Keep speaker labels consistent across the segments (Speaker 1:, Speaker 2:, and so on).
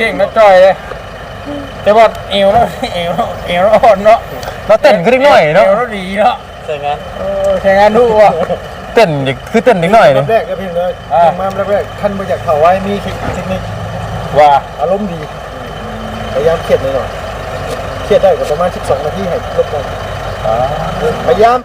Speaker 1: เข่งนะจอยเลยแต่ว่าเอวแล้วเอวแล้วเอวแล้วอ่อนเนาะ
Speaker 2: เราเต้นขึ้นนิดหน่อยเนาะ
Speaker 1: เอวแล้วดีเนาะ
Speaker 3: ใช่ไหม
Speaker 1: เออใช้งานดูว่ะ
Speaker 2: เต้นอีกคือเต้นนิดหน่อยเลย
Speaker 4: แรกก็เพียงเลย
Speaker 1: อ่า
Speaker 4: ยังมาแรกๆขั้นมาจากเขาไว้มีเทคนิค
Speaker 1: ว่า
Speaker 4: อารมณ์ดีพยายามเครียดหน่อยๆเครียดได้ก็ประมาณ12นาทีให้ลดลงพยายาม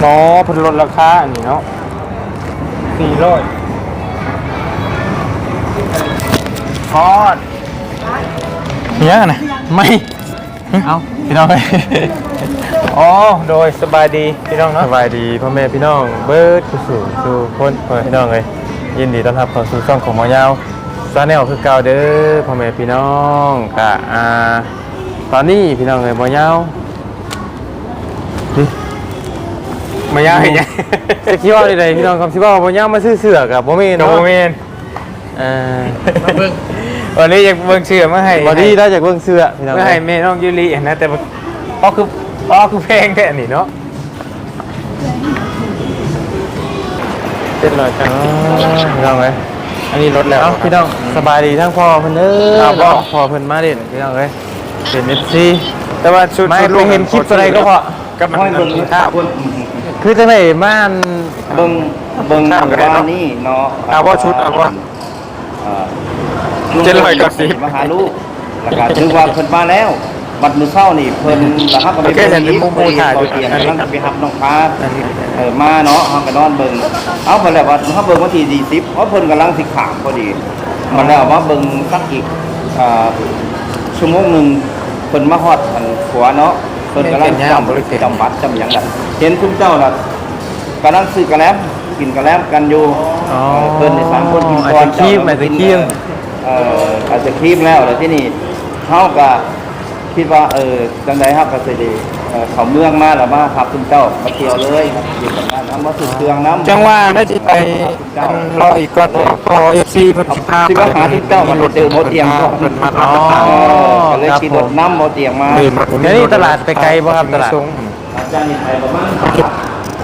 Speaker 1: หมอเพิ่นลดราคาอันนี้เนาะสี่ร้อยทอด
Speaker 2: เนี่ยนะไม่
Speaker 1: เอา
Speaker 2: พี่น้องเอ้ย
Speaker 1: อ๋อโดยสบายดีพี่น้อง
Speaker 2: ส
Speaker 1: เนาะ
Speaker 2: บายดีพ่อแม่พี่น้องเบิร์ดสู่สู่คนพ่อแม่พี่น้องเลยยินดีต้อนรับเข้าสู่ช่องของหมอยาวซาแนลคือเก่าเด้อพ่อแม่พี่น้องกะอ่าตอนนี้พี่น้องเลยหมอยาวนี่
Speaker 1: มายาเห็นยัง
Speaker 2: จะคิดว่าใดๆพี่น้องคำสิว่าหมอยาวมาซื้อเสือกับบ่แม่น
Speaker 1: โน
Speaker 2: เนาะ
Speaker 1: เมน
Speaker 2: เอ่อ
Speaker 1: วันนี้ยังเบิ่งเชื่อมาให้
Speaker 2: บอดี้ได้จากเบื้องเสื้อพี่น้อง
Speaker 1: มาให้แม่น้องยูรินะแต่ว่าอ๋อคืออ๋อคือเพลงแค่นี้เนาะ
Speaker 2: เจ็ดร้อยจังพี่น้องเลย
Speaker 1: อันนี้ลดแล้ว
Speaker 2: เอ้าพี่น้องสบายดีทั้งพ่อเพิ่นเด้อ
Speaker 1: ครับพ่อ
Speaker 2: พ่อเพิ่นมาเด่นพี่น้องเลยเป็นเอฟซี
Speaker 1: แต่ว่าชุด
Speaker 2: ไม่
Speaker 1: ชุด
Speaker 2: ไปเห็นคลิปอะไรก็พอ
Speaker 1: กับมัน
Speaker 3: ห้อยเบิ่ง
Speaker 1: ถ้า
Speaker 3: คน
Speaker 2: คือจังไดม่าน
Speaker 3: เบิ่งเบิ่ง
Speaker 1: ตามกันได้เนาะ
Speaker 3: ว่านี่เนาะ
Speaker 1: เอาว่าชุดเอาว่า
Speaker 3: เอ่อ
Speaker 1: เจ็ดร้อยกับสิบ
Speaker 3: มาหาลูกแล้วก็ถือว่าเพิ่นมาแล้ว บัดมื้อเช้านี่เพิ่นแล้วครับก็ไป
Speaker 1: โอเคเห็นเป็นมุม
Speaker 3: เพิ่น
Speaker 1: ถ่าย
Speaker 3: เด้
Speaker 1: วย
Speaker 3: เตียง
Speaker 1: อันนี้
Speaker 3: กำลังจะไปรับน้องฟ้าเออมาเนาะเฮาก็นอนเบิ่งเอาเพิ่นแล้วว่าเฮาเบิ่งวันที่40เพราะเพิ่นกำลังสิขามพอดีมันแล้วมาเบิ่งสักอีกอ่าชั่วโมงหนึงเพิ่นมาฮอดอันขัวเนาะ เพิ่นกำลังจำจำบัตรจำหยังกันเห็นคุณเจ้าน่ะกำลังซื้อกระแลมกินกระแลมกันอยู่
Speaker 2: อ๋อ
Speaker 3: เพิ่นในสามคนกิน
Speaker 2: อาจ
Speaker 3: ก่อน
Speaker 2: จะคีบอาจจะคีบ
Speaker 3: เอ่ออาจจะคีบแล้วแล้วที่นี่เขาก็คิดว่าเออจังไดครับก็สิไดี เขาเมืองมาแล้วมาขับคุณเจ้ามาเที่ยวเลยอยู่กับนั้นทำมาสุดเครื่องน้ำ
Speaker 1: จังว่าได้ที่ไปอันรออีกก่อนพอเอฟซีเพิ่นสิพา
Speaker 3: ที่ว่าหาที่เจ้ามันเจอโมเตียงก็
Speaker 1: เพิ่นมา
Speaker 2: อ๋อ
Speaker 3: เออก็เลย
Speaker 2: ครับ
Speaker 3: ขี่
Speaker 2: ผ
Speaker 3: ร
Speaker 2: ม
Speaker 3: ถน้ำโมเตียงมา
Speaker 1: เดินมา
Speaker 2: เดี๋ยวนี้ตลาดไปไกลบ่ครับตลาด
Speaker 3: อาจารย์นี่ไปประมาณ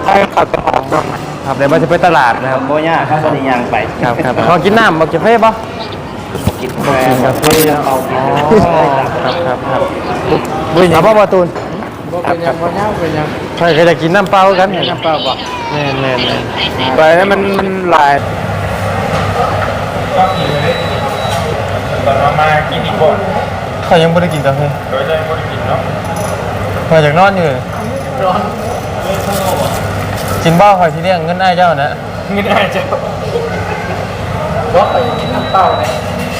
Speaker 1: ให้ขับไปออกก่อน
Speaker 2: ครับเดี๋ยวมันจะไปตลาดนะครับ
Speaker 3: โมย่าครับตอนนี้ยังไป
Speaker 2: ครับครับพอกินน้ำบอกจะเพ่บ่
Speaker 3: กินกาแฟ
Speaker 2: กินกาแฟ
Speaker 3: เอากิน
Speaker 2: อ๋อครับครับครับบุญเอาพ่อประตูน
Speaker 1: บ่เป็นหยังบ่ยาวเป็นหยัง
Speaker 2: ใครก็จะกินน้ำเปล่ากัน
Speaker 1: น้ำเปล่าบ่
Speaker 2: แม่นแม่นแม่น
Speaker 1: ไปแล้วมันมันหลายก็กินเลยตอนมากินอีกก่อน
Speaker 2: เขายังไม่ได้กินกาแฟ
Speaker 1: โดยได้บ่ได้กินเนาะ
Speaker 2: มาจากนอนอยู่กินบ้าคอยที่เรียกเงินได้เจ้านะ
Speaker 1: ไม่ได้จ้ะว่าไปกินน้ำเปล่าเนี่ย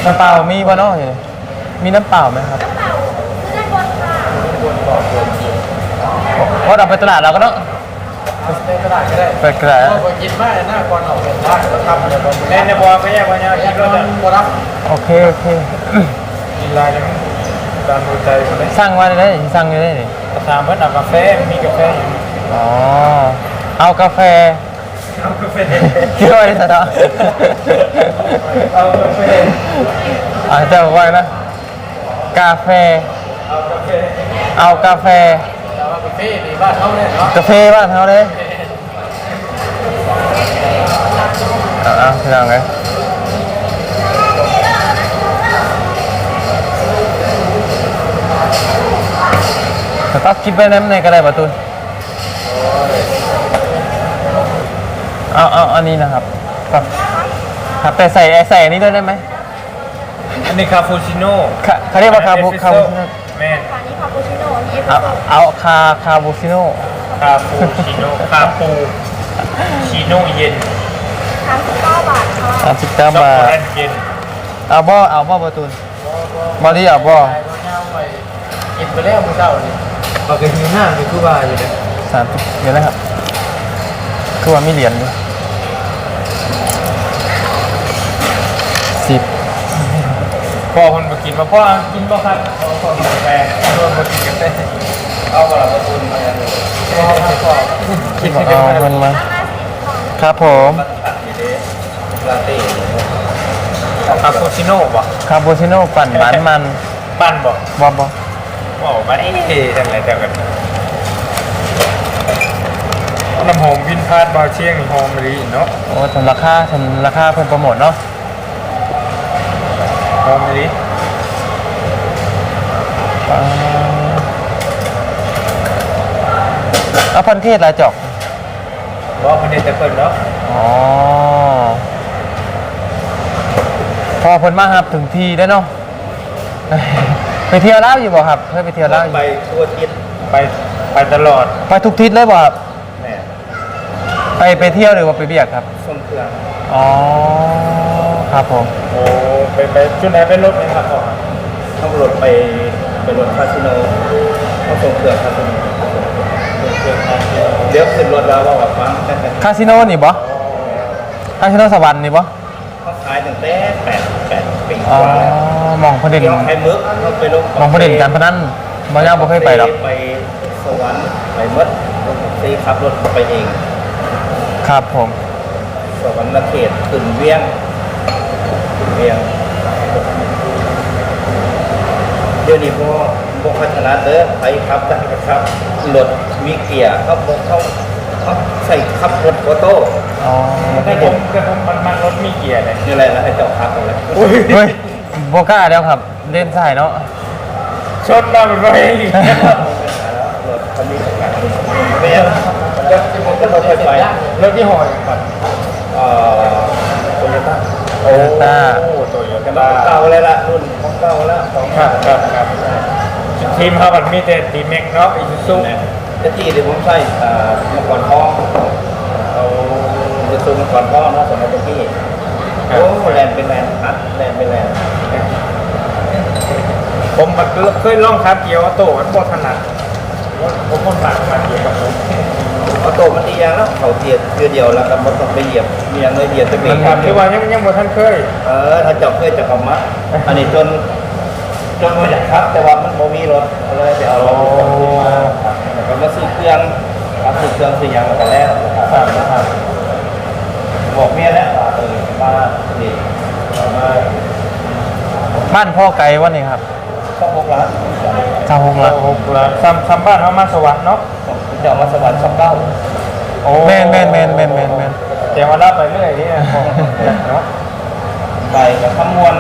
Speaker 2: น้ำเปล่ามีบ่เนาะมีน้ำเปล่าไหมครับ ว่าเราไปตลาดเราก็เนาะ
Speaker 1: ในตลาดก็ได้
Speaker 2: ไปตลาด
Speaker 1: ก็กินมาหน้าก่อนออกเป็นได้ก็ทำอะไรบ่แม่ในบ่ก็แยกว่าเนี่ยคิดว่ามันบ่รับ
Speaker 2: โอเคโอเค
Speaker 1: กินลายจังการดูใจคนได้
Speaker 2: สั่งมาได้เลยสั่งอยู่ได้เลย
Speaker 1: ก็ถามเพิ่นเอากาแฟมีกาแฟอยู่
Speaker 2: อ๋อเอากาแฟ
Speaker 1: เอากาแฟ
Speaker 2: เกี่ยวอะไรสัก
Speaker 1: เอากาแฟ
Speaker 2: อาจจะบอกว่านะกาแฟ
Speaker 1: เอากาแฟ
Speaker 2: เอากาแฟ
Speaker 1: เอากาแฟนี่บ้านเฮาเนี่ยเนาะ
Speaker 2: กาแฟบ้านเขาเลยเอาเอาพี่น้องเลยสต๊อกคิดไปน้ำในกระไรประตูนเอาเอาอันนี้นะครับครับครับแต่ใส่ใส่อันนี้ด้วยได้ไหม
Speaker 1: อันนี้คาปูชิโน่
Speaker 2: ค่ะเขาเรียกว่าคาบูคาบู
Speaker 1: แม่
Speaker 5: อันนี้คาปูชิโน่นี่เอส
Speaker 2: เอา
Speaker 5: เปรสโซ่
Speaker 2: เอาคาคาบูซิโน่
Speaker 1: คาปูชิโน่คาปูชิโน่เย็น
Speaker 5: สามสิบเก้าบาทค่ะ
Speaker 2: สามสิบเก้า
Speaker 1: ช็อก
Speaker 2: บา
Speaker 1: โก
Speaker 2: ท
Speaker 1: แลตเย็น
Speaker 2: เอาบ่เอาบ่ประตูนบอดี้เอาบ่
Speaker 1: กินไปแล้วมื้อเช้านี่เอาไปหิวน้ำอยู่คือว่าอยู่เด้อ
Speaker 2: สามสิบเดี๋ยวนะครับคือว่ามีเหรียญด้วยสิบ
Speaker 1: พ่อคนมากินมาพ่อกินบ่ครับพ่อพ่อกินกาแฟพ่อมากินกาแฟเอาบ่ล่ะประตูมาอย่างนี้พ่อพ่อคิดให้
Speaker 2: เอา
Speaker 1: กัน
Speaker 2: มันมาครับผม
Speaker 3: ลาเต้
Speaker 6: คาปูชิโน่บ่
Speaker 2: คาปูชิโน่ปั่นหวานมัน
Speaker 6: ปั้นบ่
Speaker 2: บอบอ
Speaker 6: ว้าวมันเอ๊ะจังไรแต่กันน้ำหอมวินพาดบาเชียงหอมมะลิเนาะ
Speaker 2: โอ้ทำราคาทำราคาเพิ่นโปรโมทเนาะ
Speaker 6: หอมมะลิ
Speaker 2: อ่าเอาพันเทศลายจอก
Speaker 6: บ่คนเดียวแต่เพิ่นเนาะ
Speaker 2: อ๋อ พอเพิ่นมาครับถึงทีได้เนาะ ไปเที่ยวเล่าวอยู่บ่ครับเคยไปเที่ยวเล่าวอยู่
Speaker 3: ไปทั่วทิศ
Speaker 6: ไปไปตลอด
Speaker 2: ไปทุกทิศเลยบ่ครับ
Speaker 3: แม่
Speaker 2: ไปไปเที่ยวหรือว่าไปเบียกครับ
Speaker 3: ส่งเครื่อง
Speaker 2: อ๋อ ครับผม
Speaker 6: โอ้ไปไปจุดไหนเป็นรถไหมครับพ่อ
Speaker 3: ต้องรถไปไปรถคาสิโนต้องส่งเครื่องคาสิโน
Speaker 6: เกิดทางเดียว
Speaker 3: เดี๋ยวขึ้นรถแล้วว่าแบบฟัง
Speaker 2: คาสิโนนี่บ่คาสิโนสวรรค์นี่บ่
Speaker 3: เขาขายตั้งแต่แปดแปดปีก
Speaker 2: อ๋อ
Speaker 3: ว่าแล้ว
Speaker 2: มองประเด็น
Speaker 3: เดี๋ยวไอ้มึกเขาไปลง
Speaker 2: มองประเด็นการพนันบ่ยาวบ่เคยไปหรอก
Speaker 3: ไปสวรรค์ไปมดรถแท็กซี่ขับรถไปเอง
Speaker 2: ครับผม
Speaker 3: สวรรค์เขตขึ้นเวียงขึ้น เวียงเดี๋ยวนี้พวกพวกพัฒนาเด้อไปขับได้ก็ครับรถมีเกียร์เขาบอกเขาเขาใส่ขับรถออโต้
Speaker 2: อ๋อ
Speaker 6: แต่ผมแต่ผมมันมันรถมีเกียร์เลย
Speaker 3: นี่แหละแล้วให้เจ้าขับเอาเลย
Speaker 2: เฮ้ยบ่กล้าแล้วครับ เล่นสายเนาะ
Speaker 6: ชนมาเป็นไร
Speaker 3: รถเขามีประกันไม่ใช่มันจะมันจะค่อยๆไป
Speaker 6: รถที่ห่ออย่างก่อน
Speaker 3: เอ่อโตโยต้า
Speaker 2: โตโยต้า
Speaker 6: โอ้โตโย
Speaker 3: แต่
Speaker 6: ต้า
Speaker 3: มันเก่าเลยล่ะรุ่นของเก่าแล้วของ
Speaker 6: ครับครับครับทีมเขามันมีแต่ดีเม็กเนาะอีซูซู
Speaker 3: จะที่ที่ผมใช้อ่าเมื่อก่อนท้องเอาจะซูมเมื่อก่อนท้องเนาะสมัยที่โอ้แลนเป็นแลนอัดแลนเป็นแลน
Speaker 6: ผมมันเคยลองขับเกียร์ออโต้มันบ่ถนัดผมคนต่างมาเกียร์กับผม
Speaker 3: เอาโตมันดีอย่างแล้วเขาเทียบเทียเดียวแล้วก็มันต้องไปเหยียบมีอย่างเลยเหยียบตะเกีย
Speaker 6: มันครับที่ว่ายังยังบ่ทันเคย
Speaker 3: เออถ้าจับเคยจะกลับมาอันนี้จนจนมาจากครับ แต่ว่ามันโมมีรถก็เลยไปเอารถขึ้นมาแล้วก็มาซื้อเครื่องครับซื้อเครื่องซื้อหยางมาแต่แรก
Speaker 6: ครับครับ
Speaker 3: บอกเมียแล้วว่าเออมาดิเอามา
Speaker 2: บ้านพ่อไกลวะนี่ครับ
Speaker 3: ต้องพกร้าน
Speaker 2: ชาวฮง
Speaker 6: เรา
Speaker 2: ละ
Speaker 6: หกล้านซ้ำซ้ำบ้านเขามาสวรรค์เนาะ
Speaker 3: จะเอามาสวรรค์ช่องเก้า
Speaker 6: โอ้
Speaker 2: แมนแมนแมนแมนแมนแมน
Speaker 6: แต่ว่ารับไปเรื่อยนี่เนาะ
Speaker 3: ไปกับขมวน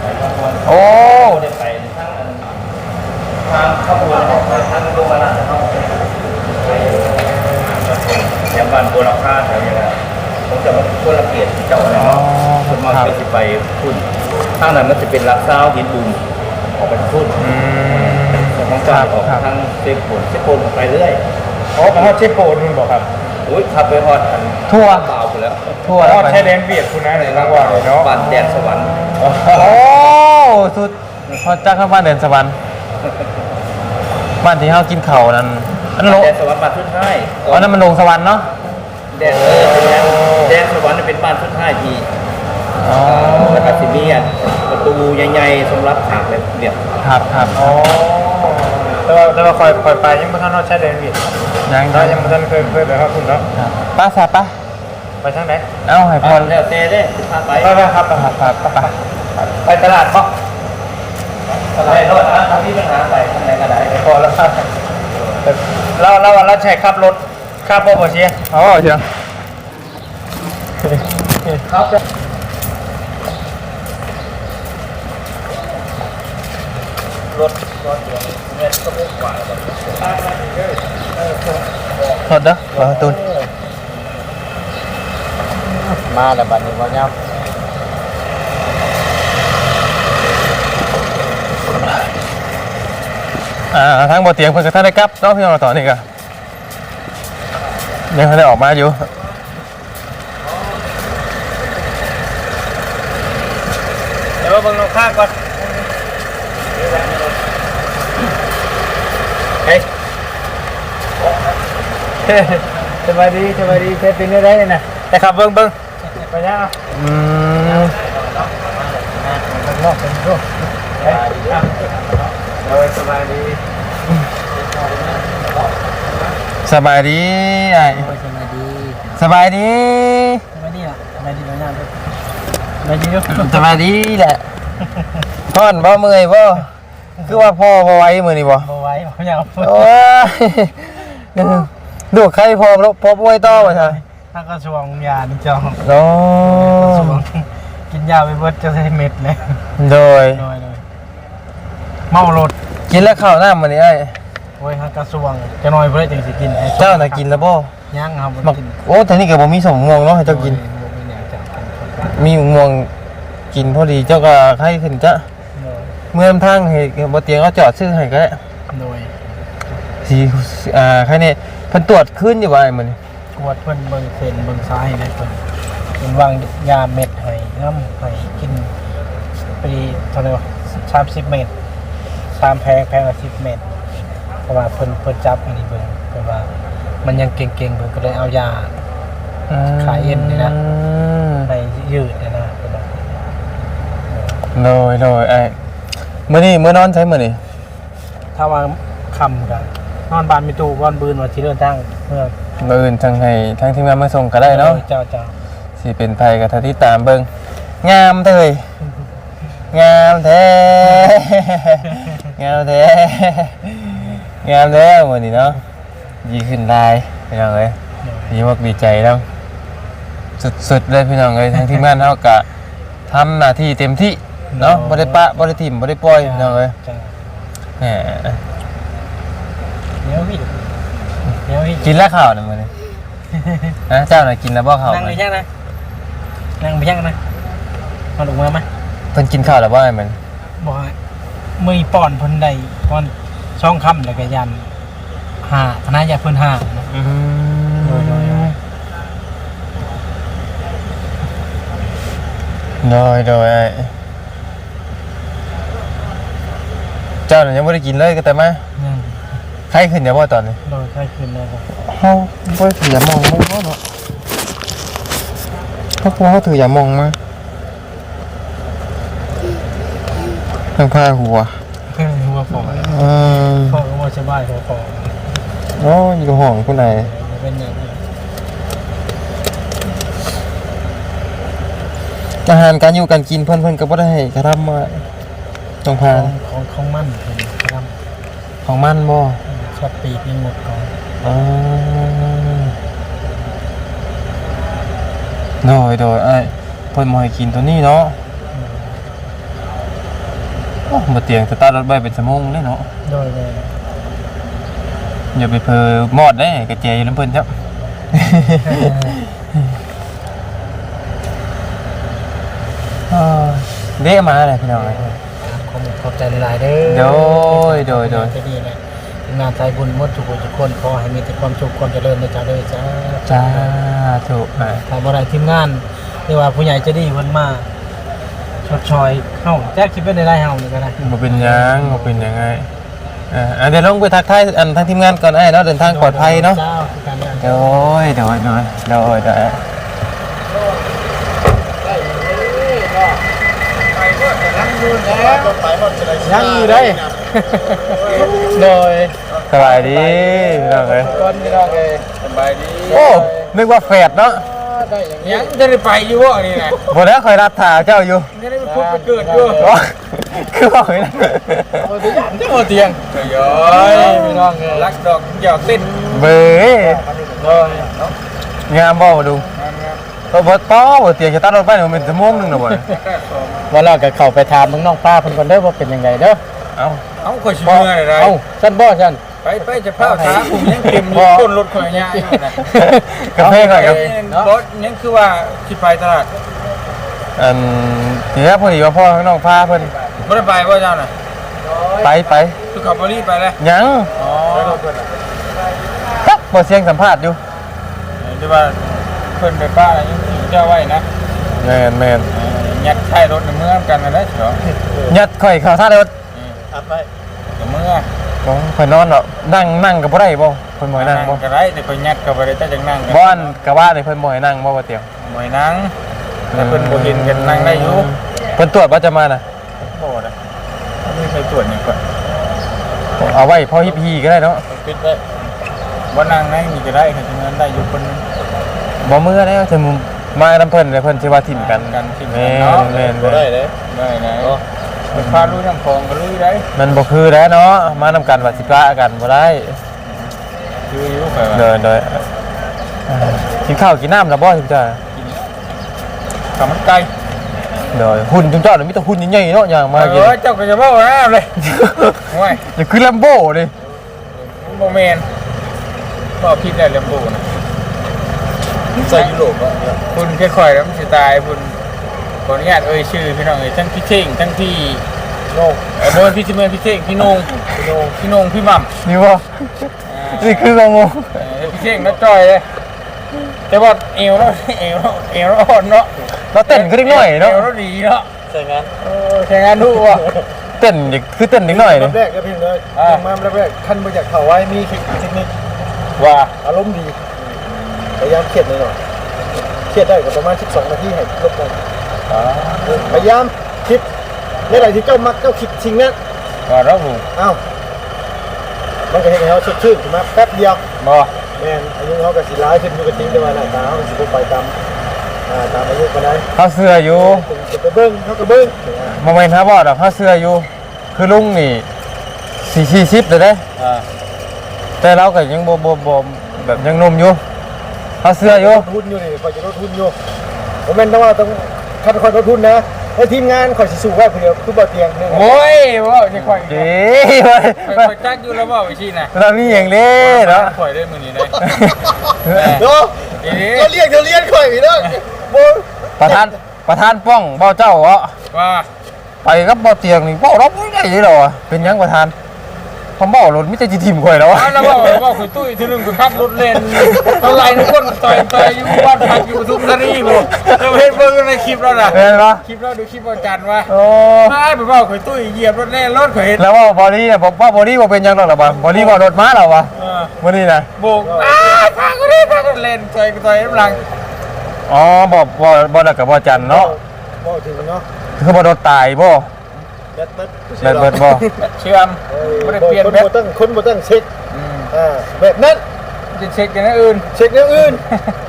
Speaker 3: ไปขมวน
Speaker 2: โอ้
Speaker 3: โอ้ได้ไปทั้งอันทางขบวนออกไปทางโรงพยาบาลเขาไปแถวบ้านโบราณคาแถวนี้แหละผมจะมาโคละเกียรติเจ้าอะไรเนาะผมมาไปสิไปพุ่นทางนั้นมันจะเป็นลักซาวหินบุมออกไปพุ่น
Speaker 6: อืม
Speaker 3: ของกลางออกทางเซฟผลเซฟผลไปเรื่อย
Speaker 6: โอ้เขาเชฟโปนุ่นบอกครับ
Speaker 3: อุ้ยขับไปฮอดอัน
Speaker 2: ทั่ว
Speaker 3: เปล่าไปแล้ว
Speaker 2: ทั่ว
Speaker 6: อ๋
Speaker 2: แล้ว
Speaker 6: อ
Speaker 2: ไป
Speaker 6: ใช้แดนเบียดคุณนะในรางวัลเลยเนาะ
Speaker 3: บ้านแดนสวรรค์
Speaker 2: โอ้สุดพอจ้าเข้าบ้านเดินสวรรค์บ้านที่เฮากินเข่าวนั่นอันนั้นลง
Speaker 3: แดนสวรรค์บ้านสุดท้าย
Speaker 2: อ๋อนั่นมันลงสวรรค์เนาะ
Speaker 3: แดนเออเป็นแดนแดนสวรรค์เป็นบ้านสุดท้ายที่
Speaker 2: อ๋อ
Speaker 3: แล้วก็สิมีอันประตูใหญ่ๆสำหรับฉากเลยเดียว
Speaker 2: ครับครับ
Speaker 6: อ๋อแต่ว่าแต่ว่าคอยคอยไปยังไม่ทันเราใช้แดนเบียด
Speaker 2: ยัง
Speaker 6: เรายังไม่ทันเคยเคยไปครับคุณเนาะ
Speaker 2: ครับป้าซาป้า
Speaker 6: ไปทางไหน
Speaker 2: เอ้าให้พ
Speaker 3: พอ
Speaker 2: ร
Speaker 3: แล้วแต่เด้พาไป
Speaker 6: ไปไปครับไป
Speaker 2: ครับครับป้า
Speaker 6: ไปตลาดปะ
Speaker 3: ไปรถนะถ้ามีปัญหาไปทางไหนก็ได้
Speaker 6: พอแล้วครับเราเราเราใช้ขับรถขับโปรโมเชีย
Speaker 2: อ๋อเชียว
Speaker 6: ครับ
Speaker 3: รถรถเดี๋ยว เงินก็มุ่งกว่าแล้ว
Speaker 2: สดเด้อบ่ตูน
Speaker 1: มาแล้วบัดนี้ว่าย่
Speaker 2: อ่าทางบ่เตียงเพิ่นก็ท่านได้กลับเนาะพี่น้องต่อนี่ก็ยังไม่ได้ออกมาอยู่
Speaker 6: เดี๋ยวมาเบิ่งเราข้างก่อนเฮ้ย สบายดีสบายดีใช้เป็นได้ได้นะแต่ขับเบิ่งเบิ่งไปย่างเอา
Speaker 2: อืม
Speaker 6: นอกเป็นรูปเฮ้ยอะเออสบายดี
Speaker 2: สบายดีไอ้สบายดีสบายดี
Speaker 1: มาเยอะ
Speaker 2: สบายดีแหละพ่อนบ่เมื่อยบ่คือว่าพ่อบ่ไหว้มื้อนี้บ่
Speaker 1: มาไว้ผมอยาก
Speaker 2: โอ้ย ดูใครพอแล้วพอป่วยต่อบ่ใช่
Speaker 1: ถ้ากระทรวงยานี่จอง
Speaker 2: โอ้
Speaker 1: กระทรวงกินยาไปเบิดจะได้เม็ดเลย
Speaker 2: โดย
Speaker 1: น้อยเลยเมารถ
Speaker 2: กินแล้วข้าวหน้ามื้อนี้ไอ้
Speaker 1: โอ้ยทางกระทรวงจะน้อยเพื่อจังสิกินไอ้
Speaker 2: เจ้าน่ะกินแล้วบ่
Speaker 1: ย่างครับ
Speaker 2: มักโอ้แต่นี่ก็บ่มีสมม่วงเนาะให้เจ้ากิน มีม่วงกินพอดีเจ้าก็ไข้ขึ้นจ้ะเมื่อทางให้บ่เตียงเขาจอดซื้อให้ก็ได้
Speaker 1: โดย
Speaker 2: สิอ่าใครเนี่ย เพิ่นตรวจขึ้นอยู่ว่าไอ้มื้อนี้
Speaker 1: กวดเพิ่นเบิ่งเส้นเบิ่งซ้ายได้เพิ่นเป็นวางยาเม็ดให้น้ำให้กินปีเท่าไหร่วะ30 เม็ดสามแพงแพงละ10 เม็ดเพราะว่าเพิ่นเพิ่นจับอันนี้เบิ่งเพิ่นว่า มันยังเก่งๆเพิ่นก็เลยเอายา ขายเอ็นนี่นะในยืดเนี่ยนะเพิ่นว่า
Speaker 2: โดยโดยไอ้มื้อนี้มื้อนอนใช้มื้อนี้
Speaker 1: ถ้าว่าคำกัน นอนบ้านมีตู้บอนบืนว่าที่เดินทางเมื่อ
Speaker 2: มื้ออื่นทางให้ทางทีมงานมาส่งก็ได้เนาะ
Speaker 1: เจ้าเจ้า
Speaker 2: สิเป็นไผก็ถ้าที่ตามเบิ่งงามเด้ยงามแท้งามแท้งามแล้วมื้อนี้เนาะดีขึ้นหลายพี่น้องเอ้ยดีมากดีใจแล้วสุดๆเลยพี่น้องเอ้ยทางทีมงานเฮาก็ทำหน้าที่เต็มที่เนาะบ่ได้ปะบ่ได้ทิ่มบ่ได้ปล่อยพี่น้องเอ้ย
Speaker 1: จ้า
Speaker 2: แหม
Speaker 1: เดี๋ยวพี่เดี๋ยวพี่
Speaker 2: กินแล้วข้าวน่ะมื้อนี้นะเจ้าน่ะกินแล้วบ่ข้าว
Speaker 1: นั่งไปยังนะนั่งไปยังนะมาลงมาไหม
Speaker 2: เพิ่นกินข้าวแล้วบ่ไอ้มัน
Speaker 1: บอกว่ามือป้อนเพิ่นใดป้อนช่องคำแล้วก็ยันหาคณะยาเพิ่นหานะ
Speaker 2: อื
Speaker 1: โดยโดย
Speaker 2: โดยโดยไอ้เจ้าน่ะยังบ่ได้กินเลยก็แต่มา
Speaker 1: นั่น
Speaker 2: ไข้ขึ้นอย่าบ่ตอนนี้
Speaker 1: โดยใครคืนเลยครับ
Speaker 2: เฮาบ่ได้ถือยามองมาบ่เนาะเขาพวกเขาถือยามองมาทางผ้าหัว
Speaker 1: เพิ่นหัวฟอ
Speaker 2: อืม
Speaker 1: ฟอก็บ่สบายหัวฟอ
Speaker 2: โอ้ยอยู่ห้องผู้ใด
Speaker 1: เป็นอย่างนี้
Speaker 2: อาหารการอยู่การกินเพิ่นเพิ่นก็บ่ได้ให้กระทำมาต้องพา
Speaker 1: ของของของมันเพิ่นครับ
Speaker 2: ของมันบ่
Speaker 1: ชอบปีกยังหมดก่อน
Speaker 2: อ๋อโดยโดยไอ้ายเพิ่นบ่ให้กินตัวนี้เนาะโอ้บ่เตียงสตาร์ทรถไว้เป็นชั่วโมงเลยเนาะ
Speaker 1: โดยเลย
Speaker 2: อย่าไปเพอมอดได้กระเจยอยู่น้ำเพิ่นครับเออเด้มาเลยพี่น้องเอ้ย
Speaker 1: ขอบคุณขอบใจหลายๆเด้อ
Speaker 2: โดยโดยโดย
Speaker 1: จะดีเลย งานใจบุญหมดทุกคนทุกคนขอให้มีแต่ความสุขความเจริญในจ้าเด้อจ้า
Speaker 2: จ้าถูกอะ
Speaker 1: ถ้าบ่ได้ทีมงานหรือว่าผู้ใหญ่ใจะดีเพิ่นมาชดชอยเฮาแจ๊กคิดเป็นได้เฮานี่ก็ได้
Speaker 2: บ่เป็นหยังบ่เป็นหยังไงอ่าอันเดี๋ยวลงไปทักทายอันทางทีมงานก่อนไอ้เนาะเดินทางปลอดภัยเนาะ
Speaker 1: เจ้าคือการงาน
Speaker 2: โดยโดยโดยโดยโดย
Speaker 1: ยังอยู่ได้ โดย
Speaker 2: สบายดีพี่น้องเอ้ย
Speaker 1: ก่อนพี่น้องเอ้ยสบายดี
Speaker 2: โอ้นึกว่าแฝดเนาะ
Speaker 1: ได้อย่างนี้ยังจะได้ไปอยู่บ่นี่แหละ
Speaker 2: บ่แล้วคอยรับถ่าเจ้าอยู่
Speaker 1: จะได้ไปพูดไปเกิดอยู่
Speaker 2: โอ้คือว่าไว้นะ
Speaker 1: โอ้เตียงโอ้เตียงย้อยพี่น้องเอ้ยรักดอกหยอกสิ้น
Speaker 2: เบ้ย
Speaker 1: โดย
Speaker 2: งามบ่มาดูตัวบ่ป้อบ่เตียงจะตัดรถไปหนูเป็นชั่วโมงหนึงน่ะบ่
Speaker 1: ว่าเราก็เข้าไปถามมึงน้องป้าเพิ่นก่อนเด้อว่าเป็นยังไงเด้อ
Speaker 2: เอ้า
Speaker 1: เอ้าข่อยสิเมื่อยได้
Speaker 2: เอ้า
Speaker 1: ฉันบ่ฉัน
Speaker 6: ไปไปจะพาขาผมยังเต็มอยู่ก้นรถข่อยยาอยู่นะ
Speaker 2: กาแฟก่อนครับ
Speaker 6: รถยังคือว่าสิไปตลาด
Speaker 2: อันทีแรกพอดีว่าพ่อข้างนอกพาเพิ่น
Speaker 6: บ่ได้ไปว่าเจ้าน่ะ
Speaker 2: ไปไป
Speaker 6: คือขับบ่รีบไปแล้ว
Speaker 2: ยัง
Speaker 6: อ๋อ
Speaker 2: ตักบ่เสียงสัมภาษณ์อยู่
Speaker 6: ที่ว่าเพิ่นไปป้าอะไรยังเจ้าไว้นะ
Speaker 2: แม่นแม่น
Speaker 6: ยัดท้ายรถในเมืองกันนั่นแหละเหรอ
Speaker 2: ยัดข่อยเข้าท่ารถ
Speaker 4: อัดไป
Speaker 6: ในเมือง
Speaker 2: บ่ข่อยนอนเนาะนั่งนั่งก็บ่ได้บ่เพิ่นบ่ให้นั่งบ่
Speaker 6: ก็ได้แต่ก็ยัดก็บ่ได้แต่จังนั่ง
Speaker 2: บ่อันก็ว่าได้เพิ่นบ่ให้นั่งบ่ว่าเตียง
Speaker 6: บ่ให้นั่งแต่เพิ่นบ่เห็นกันนั่งได้อยู่
Speaker 2: เพิ่นตรวจว่าจะมาน่ะ
Speaker 6: บ่ได้ไม่เคยตรวจนี่ก่อน
Speaker 2: เอาไว้พอฮิปฮีก็ได้เนาะ
Speaker 6: ปิดไว้บ่นั่งในนี่ก็ได้ค่ะทำงานได้อยู่คน
Speaker 2: บ่มื้อแล้วถึงมาน้ำเพิ่นเลยเพิ่นสิว่าทิ่มกัน
Speaker 6: กันทิ่มกั
Speaker 2: แม่
Speaker 6: นเนาะ
Speaker 2: นแม่น
Speaker 4: บ่ได้
Speaker 2: แม่น
Speaker 4: เด้
Speaker 6: ได้ไหนมัน พาลุยน้ำพองก็ลุยได้
Speaker 2: มันบ่คือแล้วเนาะมานํกันว่าสิปะกันบ่ได้
Speaker 6: คืออยู่ไป
Speaker 2: เดินโดยกินข้าวกินน้ำแล้วบ่ทุกจ้า
Speaker 6: ทำมันไกล
Speaker 2: เดี๋ยวหุ่นจุงเจ้าเนี่ยมีแต่หุ่นใหญ่ๆเนาะอย่างมากิน
Speaker 6: เออเจ้าก็จะบอกนะเลยโอ้ย
Speaker 2: อย่าคือลัมโบ้ดิ
Speaker 6: โมเมนก็พิษได้ลำบูนะ
Speaker 4: ใส่ยุโรปอะ
Speaker 6: คุณค่อยแล้วมันจะตายคุณ ขออนุญาตเอ่ยชื่อพี่น้องเอ่ยทั้งพี่เท่งทั้งพี่
Speaker 4: โลก
Speaker 6: เออโดนพี่จิเมนพี่เท่งพี่นงพี่นงพี่นงพี่หม่ำ
Speaker 2: นี่บ่
Speaker 6: อ่า
Speaker 2: นี่คือกงง
Speaker 6: เออพี่เท่งนัดจอยเลยแต่ว่าเอวแล้วเอวแล้วเอวแล้วอ่อนเนาะ
Speaker 2: เราเต้นก็เล็กน้อยเนาะ
Speaker 6: เอวแล้วดีเนาะ
Speaker 4: ใส่งาน
Speaker 6: เออใช้งานดูว่ะ
Speaker 2: เต้นนี่คือเต้นเล็กน้อย
Speaker 4: ร
Speaker 2: นี่
Speaker 4: อบแรกก็เพียงเลย
Speaker 6: อ่า
Speaker 4: ยังมาแรกๆขั้นบ่อยากเข้าไว้มีเทคนิค
Speaker 6: ว่า
Speaker 4: อารมณ์ดีพยายามเครียดหน่อยๆเครียดได้ก็ประมาณ 12 นาทีให้ลดลง พยายามคิดในไหนที่เจ้ามักเจ้าคิดสิ่งนั้น
Speaker 6: ว่าเราบุ
Speaker 4: อ้าวมันก็เห็นให้เขาสดชื่นขึ้นมาแป๊บเดียว
Speaker 6: บ่
Speaker 4: แม่นอายุเขาก็สิร้ายขึ้นอยู่กับจริงแต่ว่าหน้าตาเขาสิบ่ไปตามอ่าตามอายุปานใด
Speaker 2: เขาเสื้ออยู่
Speaker 4: จะไปเบิ่งเขาก็เบิ่ง
Speaker 2: โมเมนต์ฮะบ่ดอกเขาเสื้ออยู่ คือลุงนี่สี่สี่สิบเลยเด้
Speaker 6: อ่า
Speaker 2: แต่เราก็ยังบ่บ่บ่แบบยังหนุ่มอยู่เขาเสื้ออยู่
Speaker 4: ลดทุนอยู่นี่คอยจะลดทุนอยู่ผมแม่นแต่ว่าต้อง คันคอยลดทุนนะไอ้ทีมงานคอยสิสู้ไว้ผู้เดียวคือบ่เตียงเนี่ย
Speaker 6: โอ้ยว่าจะค่อย
Speaker 2: เด้
Speaker 6: ไป
Speaker 2: ไป
Speaker 6: ไปจักอยู่แล้วว่าวิธีน่ะ
Speaker 2: เรานี่อย่างเด้เนาะ
Speaker 6: ค่อยได้มือนี้ได้
Speaker 4: เนาะก็เรียกเธอเรียนคอยอีกเด้อบ่
Speaker 2: ประธานประธานป้องบ่เจ้าเหรอ
Speaker 6: ว่า
Speaker 2: ไปกับบ่เตียงนี่บ่รับบ่ได้เลยเหรอเป็นยังประธาน ผมบ่รถมิแต่จิทิมข่อยแล้ววะ
Speaker 6: เอาแล้วว่าว่าคุยตุ้ยทีนึงคือขับรถเล่นเท่าไหร่ทุกคนต่อยต่อยอยู่บ้านพักอยู่ทุกนาทีบ่เราเห็นเบิ่งในคลิปแล้วน่ะ
Speaker 2: เห็นปะ
Speaker 6: คลิปเราดูคลิปวันจันทร์ว่า
Speaker 2: โอ้
Speaker 6: ไม่ไปว่าคุยตุ้ยเหยียบรถแน่รถข่อยเห็น
Speaker 2: แล้วว่าบอดี้เนี่ยผมว่าบอดี้บ่เป็นหยังหรอกล่ะบ่บอดี้บ่รถม้าหรอวะ
Speaker 6: เออ
Speaker 2: มื้อนี้นะ
Speaker 6: โบกอ้าทางก็ได้ทางก็เล่นต่อยต่อยน้ำหลัง
Speaker 2: อ๋อบ่บ่บ่แล้วก็บ่จันเนาะ
Speaker 4: บ่ถึงเนาะ
Speaker 2: คือบ่รถตายบ่
Speaker 4: แบตเบิด
Speaker 2: แม่นเบิดบ่
Speaker 6: เชื่อม
Speaker 4: เอ้ย
Speaker 6: ไม่ได้
Speaker 4: บ่
Speaker 6: เปลี่ยน
Speaker 4: คน
Speaker 6: แบต
Speaker 4: บ่ต้องคนบ่ต้องเช็ค
Speaker 6: อืม
Speaker 4: อ่าแบบนั้น
Speaker 6: จะเช็คกันนะอื่น
Speaker 4: เช็คอย่างอื่น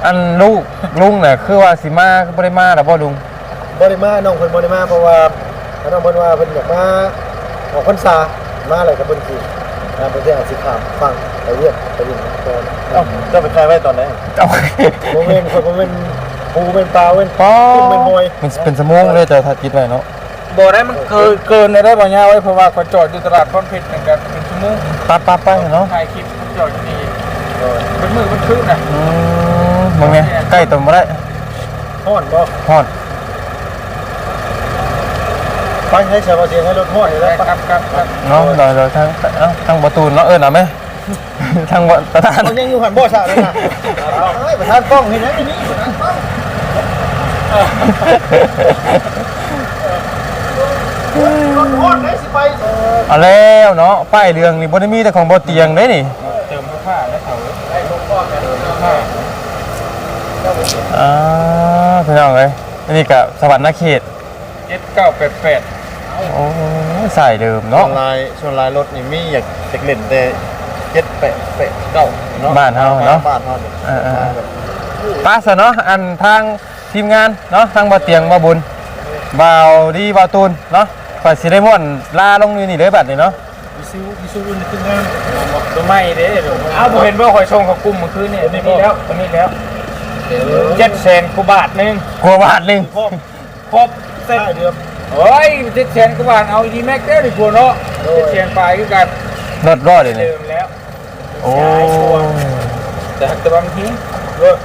Speaker 2: อันลูกลุงน่ะคือว่าสิมาบ่ได้มาดอกบ่ลุง
Speaker 4: บ่ได้มาน้องเพิ่นบ่ได้มาเพราะว่าน้องเพิ่นว่าเพิ่นอยากมาออกพรรษามาอะไรกับเพิ่นคืออ่าเพิ่นสิอาจสิข้ามฟังไปเรียนไปเรียนก่อนเอ้าเจ้าไปคายไว้ตอนไหน
Speaker 2: เอา
Speaker 4: บ่แม่นคนบ่แม่นปูเป็นปลาเว้น
Speaker 2: อ๋อ
Speaker 4: กุ้งเป็นหอย
Speaker 2: มันเป็นสมองเลยแต่ถ้าคิดไว้เนาะ
Speaker 6: บอกได้มันเกินเกินได้บ่เนี่ยไว้เพราะว่าเขาจอดอยู่ตลาดพรเพชรนั่นก็เป็นชั่วโมง
Speaker 2: ปะปะไปเนาะ
Speaker 6: ถ่ายคลิปเขาจอดอยู่นี่เป็นมือเป็นคืนน่ะ
Speaker 2: อืมมองไงใกล้ตัวบ่ได้
Speaker 4: ฮ้อนบ่
Speaker 2: ฮอด
Speaker 4: ไปให้ชาวบ้านเสียงให้รถฮ้อนอยู่
Speaker 6: ได้
Speaker 4: แล้ว
Speaker 6: ครับครับครับ
Speaker 2: เนาะเดี๋ยวเดี๋ยวทางเอ้าทางประตูเนาะเอิ้นเอาไหมทางบ่ประธาน
Speaker 4: มันยังอยู่หันบ่ซะเลยนะเอ้ยประธานป้องเห็นยังนี่ประธานป้อง รถฮอนได้สิไป
Speaker 2: เอาแล้วเนาะป้ายเรืองนี่บ่ได้มีแต่ของบ่เตียงเด้นี่
Speaker 6: เติมผ้าแล้วเขาได้ลงก้อนแล้วเติมผ้า
Speaker 2: อ่าพี่น้องเอ้ยอันนี้ก็สวรรค์นาเขต
Speaker 6: เจ็ดเก้าแปดแปด
Speaker 2: โอ้ยสายเดิมเนาะ
Speaker 4: งลายช่วงลายรถนี่มีอยากเด็กเล่นแต่เจ็ดแปดแปดเก้าเนาะ
Speaker 2: บ้านเฮาเนาะ
Speaker 4: บ้านเฮาเนี่ย
Speaker 2: เออป้าซะเนาะอันทางทีมงานเนาะทางบ่เตียงบ่บุญบ่าวดีบ่าวตูนเนาะ ฝ่ายสิได้ม่วนลาลงนี่นี่เลยบัดนี้เนาะ
Speaker 4: วิซูวิซูรุ่นขึ้นงาน
Speaker 6: ตัวไม่เด้เดี๋ยวอ้าวผมเห็นว่าคอยชงเขากุมเมื่อคืนนี่ตัวนี้แล้วตัวนี้แล้วเจ็ดแสนกว่าบาทหนึง
Speaker 2: กลัวบาทหนึง
Speaker 4: พ่อ
Speaker 6: ครบเสร็จ
Speaker 4: ใต้เดือม
Speaker 6: โอ้ยเจ็ดแสนกว่าบาทเอาอีดีแม็กเด้อดีกว่าเนาะเจ็ดแสนปลายคือกัน
Speaker 2: รถรอดเลยนี่
Speaker 6: เดิมแล้ว
Speaker 2: โอ้
Speaker 6: แต่หักแต่บางทีเออ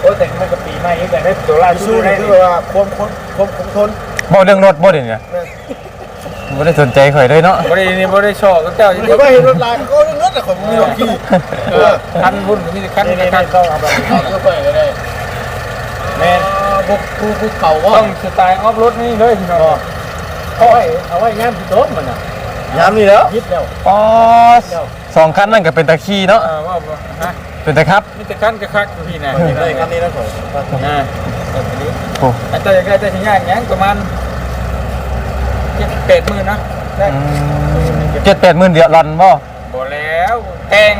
Speaker 6: โอ้แต่มันก็ปีใหม่อีกแต่ได้ตัวล่า
Speaker 4: วิ
Speaker 6: สุ
Speaker 4: ซู
Speaker 6: ดได้
Speaker 4: นี่
Speaker 6: นี่
Speaker 4: คือว่าความความความคงทน
Speaker 2: บ่เรื่องรถบ่เดี๋ยวนี้บ่ได้สนใจข่อยเลยเนาะ
Speaker 6: บรินี่บริชอบก็เจ้าจริง
Speaker 4: เดี๋ยวก็เห็นรถลายก็เรื่องรถแต่ของมึงเอาขี้
Speaker 6: เออคันบุญมีแต่คัน
Speaker 4: นี่
Speaker 6: แต่
Speaker 4: นี่
Speaker 6: คัน
Speaker 4: ต้องเอาแบบเอาเพื่อเปิดก็ได้
Speaker 6: แมน
Speaker 4: บุกภูภูเขาว่า
Speaker 6: ต้องสไตล์ออฟรถนี่เลยพี่น้อง
Speaker 4: เอาไว้เอาไว้งามที่โต๊ะมันอะงามนี่แล้วยิบแล้ว
Speaker 2: ปอสสองคันนั่นก็เป็นตะคีเนาะ
Speaker 6: เออว่าบ่ฮะ
Speaker 2: เป็นตะครับ
Speaker 6: มีแต่คันกับคักอยู่พี่นะ
Speaker 4: ได้คันนี้แล้วก่อน
Speaker 6: อ่า
Speaker 2: โอ้
Speaker 6: อันเจ้าอยากได้แต่สิงานหยังประมาณเจ็ดแปดหมื่นนะได้
Speaker 2: อืมเจ็ดแปดหมื่นเดียวรอนบ่
Speaker 6: บ่แล้วแต่ง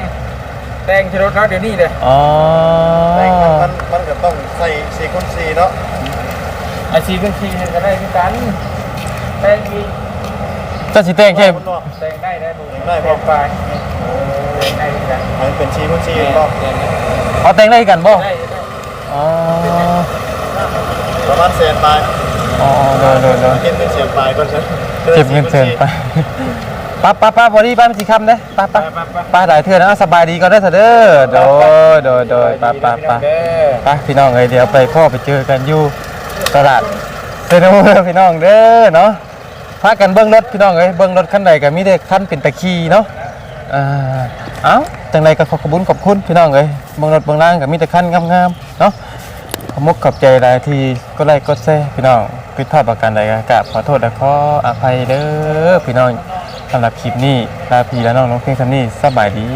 Speaker 6: แต่งที่รถเขาเดี๋ยวนี้เลย
Speaker 2: อ๋อ
Speaker 4: แต่งมันมันกับต้องใส่4คูณ4เนาะ
Speaker 6: อาชีพเป็นทีก็ได้ที่กันแต่งอีก
Speaker 2: เจ้าสิแต่งแค่
Speaker 4: คุณเนาะ
Speaker 6: แต่งได้ได้ดู
Speaker 4: ได้บ่
Speaker 6: ไปแต่งได้ที่กัน
Speaker 4: อันเป็น4คูณ4เนาะ
Speaker 6: แต่งได้
Speaker 2: เอาแต่งได้กันบ่
Speaker 6: ได้ได้
Speaker 2: อ๋อ
Speaker 4: ประมาณแสนปลาย
Speaker 2: อ๋อโดยโดยโดย
Speaker 4: เก็บเงินเสียปลายก่อนซะ
Speaker 2: เก็บเงินเสินไปป้าป้าป้าพอดีป้าไม่สิคำเด้ป้าป้าป้าหลายเทื่อนะสบายดีก็ได้อซะเด้อโดยโดยโดยป้าป้าป้า
Speaker 6: เด้อ
Speaker 2: ไปพี่น้องเอ้ยเดี๋ยวไปพ่อไปเจอกันอยู่ตลาดเซโนเด้อพี่น้องเด้อเนาะพากันเบิ้งรถพี่น้องเอ้ยเบิ้งรถคันใดก็มีแต่คันเป็นตะคีเนาะอ่าเอ้าจังไรก็ขอขอบคุญขอบคุณพี่น้องเอ้ยเบิ้งรถเบิ้งล่างก็มีแต่คันงามๆเนาะ ขมกขอบใจหลายที่ก็ไล่ก็แซ่พี่น้องผิดพลาดประการใดก็กราบขอโทษและขออภัยเด้อพี่น้องสำหรับคลิปนี้ลาพี่และน้องน้องเพียงสำนี้สบายดี